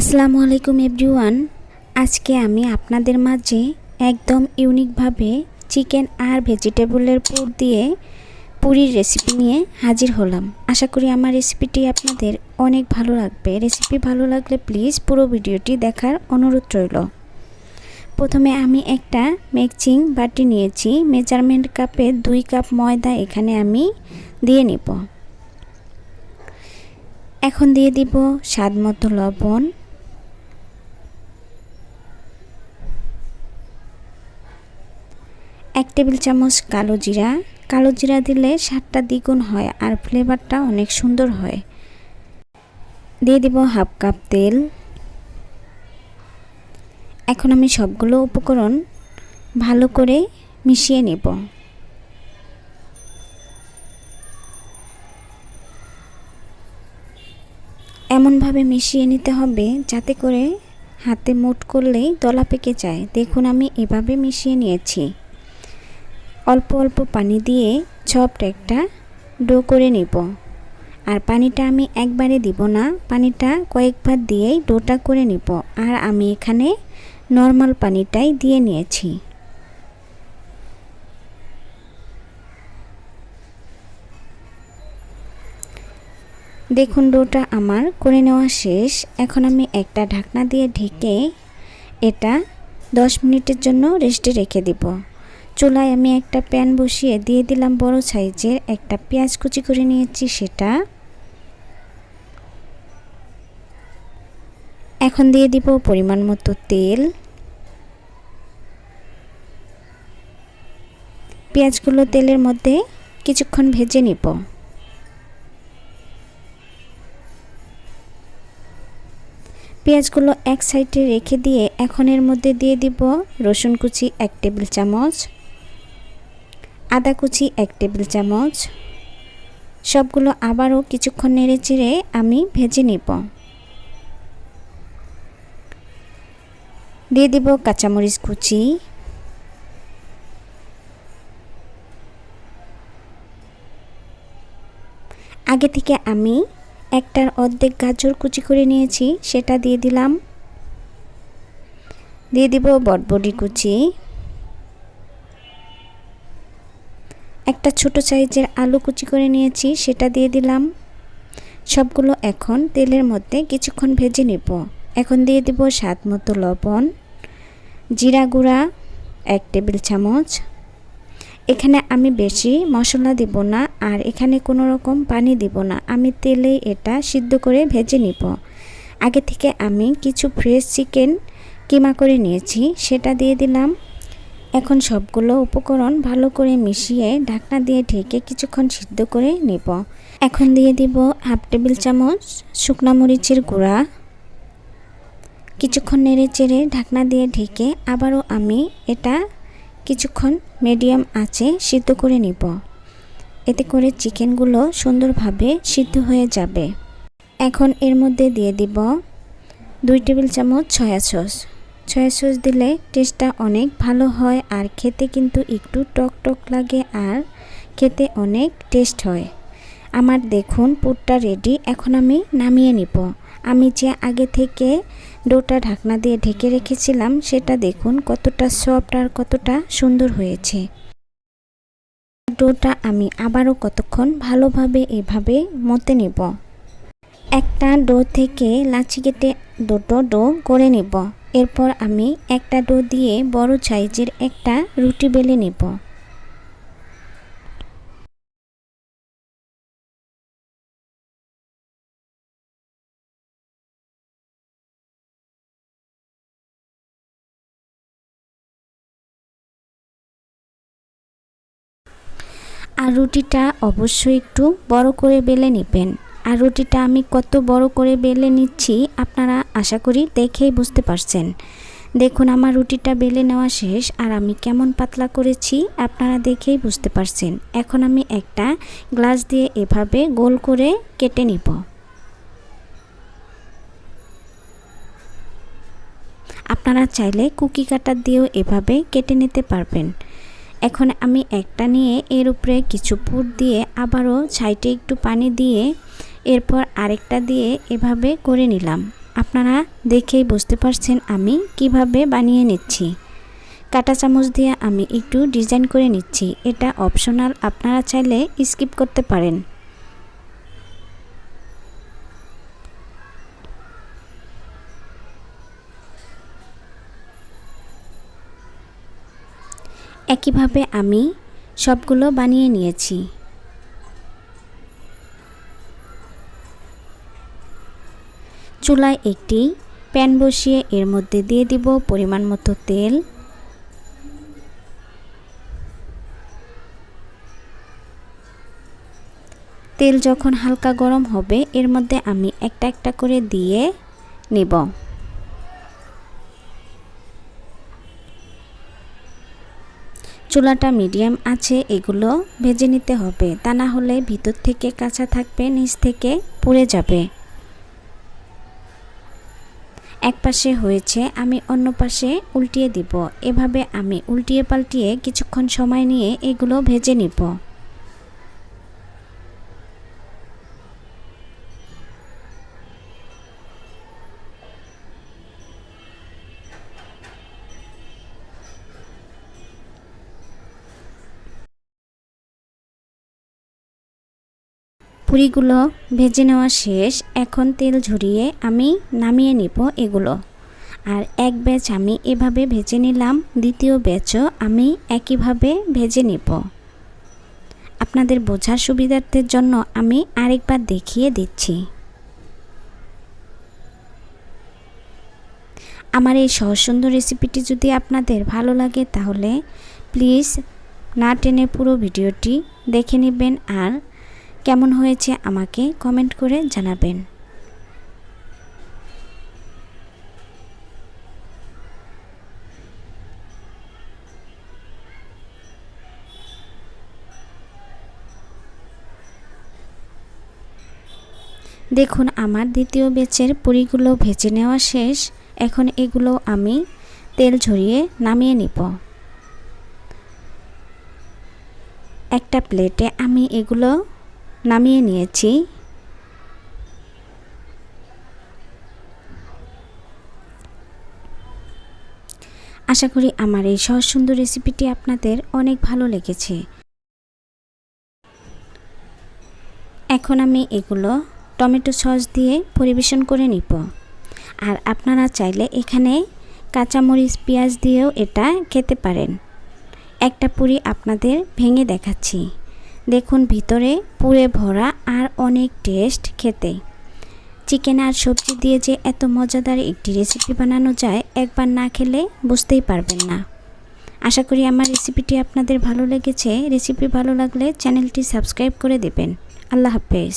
আসসালামু আলাইকুম এভরিওয়ান। আজকে আমি আপনাদের মাঝে একদম ইউনিকভাবে চিকেন আর ভেজিটেবলের পুর দিয়ে পুরীর রেসিপি নিয়ে হাজির হলাম। আশা করি আমার রেসিপিটি আপনাদের অনেক ভালো লাগবে। রেসিপি ভালো লাগলে প্লিজ পুরো ভিডিওটি দেখার অনুরোধ রইল। প্রথমে আমি একটা মিক্সিং বাটি নিয়েছি। মেজারমেন্ট কাপে দুই কাপ ময়দা এখানে আমি দিয়ে নিব। এখন দিয়ে দিব স্বাদ মতো লবণ। এক টেবিল চামচ কালো জিরা। কালো জিরা দিলে স্বাদটা দ্বিগুণ হয় আর ফ্লেভারটা অনেক সুন্দর হয়। দিয়ে দিব হাফ কাপ তেল। এখন আমি সবগুলো উপকরণ ভালো করে মিশিয়ে নেব। এমনভাবে মিশিয়ে নিতে হবে যাতে করে হাতে মুট করলেই দলা পেকে যায়। দেখুন আমি এভাবে মিশিয়ে নিয়েছি। অল্প অল্প পানি দিয়ে সফট একটা ডো করে নিব। আর পানিটা আমি একবারে দিব না, পানিটা কয়েকবার দিয়েই ডোটা করে নিব। আর আমি এখানে নর্মাল পানিটাই দিয়ে নিয়েছি। দেখুন, ডোটা আমার করে নেওয়া শেষ। এখন আমি একটা ঢাকনা দিয়ে ঢেকে এটা দশ মিনিটের জন্য রেস্টে রেখে দিব। চুলায় আমি একটা প্যান বসিয়ে দিয়ে দিলাম বড় সাইজের একটা পেঁয়াজ কুচি করে নিয়েছি সেটা। এখন দিয়ে দিব পরিমাণ মতো তেল। পেঁয়াজগুলো তেলের মধ্যে কিছুক্ষণ ভেজে নিব। পেঁয়াজগুলো এক সাইডে রেখে দিয়ে এখন এর মধ্যে দিয়ে দিব রসুন কুচি এক টেবিল চামচ। আদা কুচি, এক টেবিল চামচ। সবগুলো আবারও কিছুক্ষণ নেড়ে চেড়ে আমি ভেজে নিব। দিয়ে দিব কাঁচামরিচ কুচি। আগে থেকে আমি একটার অর্ধেক গাজর কুচি করে নিয়েছি, সেটা দিয়ে দিলাম। দিয়ে দিব বটবডি কুচি। একটা ছোট সাইজের আলু কুচি করে নিয়েছি, সেটা দিয়ে দিলাম। সবগুলো এখন তেলের মধ্যে কিছুক্ষণ ভেজে নেব। এখন দিয়ে দিব স্বাদ মতো লবণ, জিরা গুঁড়া, এক টেবিল চামচ। এখানে আমি বেশি মশলা দিব না, আর এখানে কোনো রকম পানি দিব না। আমি তেলে এটা সিদ্ধ করে ভেজে নিব। আগে থেকে আমি কিছু ফ্রেশ চিকেন কিমা করে নিয়েছি, সেটা দিয়ে দিলাম। এখন সবগুলো উপকরণ ভালো করে মিশিয়ে ঢাকনা দিয়ে ঢেকে কিছুক্ষণ সিদ্ধ করে নেব। এখন দিয়ে দিব হাফ টেবিল চামচ শুকনা মরিচের গুঁড়া। কিছুক্ষণ নেড়ে চেড়ে ঢাকনা দিয়ে ঢেকে আবারও আমি এটা কিছুক্ষণ মিডিয়াম আঁচে সিদ্ধ করে নিব। এতে করে চিকেনগুলো সুন্দরভাবে সিদ্ধ হয়ে যাবে। এখন এর মধ্যে দিয়ে দিব দুই টেবিল চামচ সয়া সস। সয়া সস দিলে টেস্টটা অনেক ভালো হয় আর খেতে কিন্তু একটু টক টক লাগে আর খেতে অনেক টেস্ট হয়। আমার দেখুন পুরটা রেডি এখন আমি নামিয়ে নিব। আমি যে আগে থেকে ডোটা ঢাকনা দিয়ে ঢেকে রেখেছিলাম, সেটা দেখুন কতটা সফট আর কতটা সুন্দর হয়েছে। ডোটা আমি আবারও কতক্ষণ ভালোভাবে এভাবে মতে নিব। একটা ডো থেকে লাচি কেটে দুটো ডো করে নিব। এরপর আমি একটা ডো দিয়ে বড় সাইজের একটা রুটি বেলে নেব। আর রুটিটা অবশ্যই একটু বড় করে বেলে নেবেন। আর রুটিটা আমি কত বড় করে বেলে নিচ্ছি আপনারা আশা করি দেখেই বুঝতে পারছেন। দেখুন, আমার রুটিটা বেলে নেওয়া শেষ আর আমি কেমন পাতলা করেছি আপনারা দেখেই বুঝতে পারছেন। এখন আমি একটা গ্লাস দিয়ে এভাবে গোল করে কেটে নিব। আপনারা চাইলে কুকি কাটার দিয়েও এভাবে কেটে নিতে পারবেন। এখন আমি একটা নিয়ে এর উপরে কিছু পুর দিয়ে আবারও সাইডে একটু পানি দিয়ে এরপর আরেকটা দিয়ে এভাবে করে নিলাম। আপনারা দেখেই বুঝতে পারছেন আমি কীভাবে বানিয়ে নিচ্ছি। কাটা চামচ দিয়ে আমি একটু ডিজাইন করে নিচ্ছি। এটা অপশনাল, আপনারা চাইলে স্কিপ করতে পারেন। একইভাবে আমি সবগুলো বানিয়ে নিয়েছি। চুলায় একটি প্যান বসিয়ে এর মধ্যে দিয়ে দিব পরিমাণ মতো তেল। তেল যখন হালকা গরম হবে, এর মধ্যে আমি একটা একটা করে দিয়ে নেব। চুলাটা মিডিয়াম আছে, এগুলো ভেজে নিতে হবে। তা না হলে ভিতর থেকে কাঁচা থাকবে, নিচ থেকে পুড়ে যাবে। এক পাশে হয়েছে, আমি অন্য পাশে উল্টিয়ে দিব। এভাবে আমি উল্টিয়ে পাল্টিয়ে কিছুক্ষণ সময় নিয়ে এগুলো ভেজে নিব। পুরিগুলো ভেজে নেওয়া শেষ, এখন তেল ঝরিয়ে আমি নামিয়ে নিব এগুলো। আর এক ব্যাচ আমি এভাবে ভেজে নিলাম, দ্বিতীয় ব্যাচও আমি একইভাবে ভেজে নিব। আপনাদের বোঝার সুবিধার্থের জন্য আমি আরেকবার দেখিয়ে দিচ্ছি। আমার এই সহজ সুন্দর রেসিপিটি যদি আপনাদের ভালো লাগে, তাহলে প্লিজ না টেনে পুরো ভিডিওটি দেখে নেবেন আর কেমন হয়েছে আমাকে কমেন্ট করে জানাবেন। দেখুন, আমার দ্বিতীয় বেচের পুরিগুলো ভেজে নেওয়া শেষ। এখন এগুলো আমি তেল ঝরিয়ে নামিয়ে নিব। একটা প্লেটে আমি এগুলো নামিয়ে নিয়েছি। আশা করি আমার এই সহজ সুন্দর রেসিপিটি আপনাদের অনেক ভালো লেগেছে। এখন আমি এগুলো টমেটো সস দিয়ে পরিবেশন করে নিব। আর আপনারা চাইলে এখানে কাঁচামরিচ, পেঁয়াজ দিয়েও এটা খেতে পারেন। একটা পুরি আপনাদের ভেঙে দেখাচ্ছি। দেখুন ভিতরে পুরে ভরা আর অনেক টেস্ট খেতে। চিকেন আর সবজি দিয়ে যে এত মজাদার একটি রেসিপি বানানো যায়, একবার না খেলে বুঝতেই পারবেন না। আশা করি আমার রেসিপিটি আপনাদের ভালো লেগেছে। রেসিপি ভালো লাগলে চ্যানেলটি সাবস্ক্রাইব করে দেবেন। আল্লাহ হাফেজ।